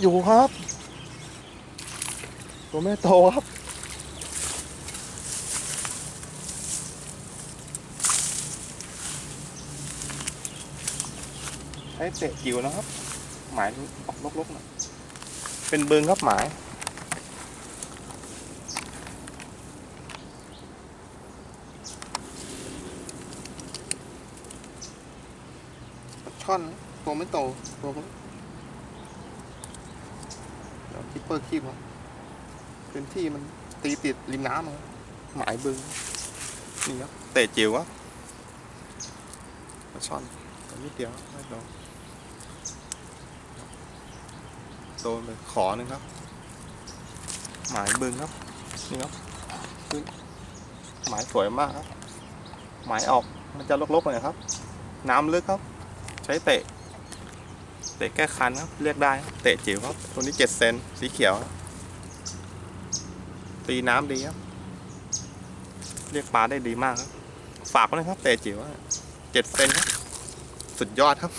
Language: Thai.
อยู่ครับ ตัวไม่โตครับ ใช้เตะจิ๋วนะครับ หมายออกลกๆหน่อยเป็นเบึงครับหมายช่อนนะตัวไม่โตตัว มันเดี๋ยวคิปเปอร์คีบครับพื้นที่มันตีติดริมน้ำครับหมายบึงนี่ครับเตะจิ๋วครับปลาช่อนตัวนิดเดียวไม่โดนโดนไปขอหนึ่งครับ หมายบึงครับนี่ครับพื้นหมายสวยมากครับ หมายออกมันจะลกๆหน่อยครับ น้ำลึกครับ ใช้เตะ เตะแก้คันครับ เรียกได้เตะจิ๋วครับ ตัวนี้เจ็ดเซนสีเขียว ตีน้ำดีครับ เรียกปลาได้ดีมากครับ ฝากไว้นะครับเตะจิ๋วเจ็ดเซนครับ สุดยอดครับ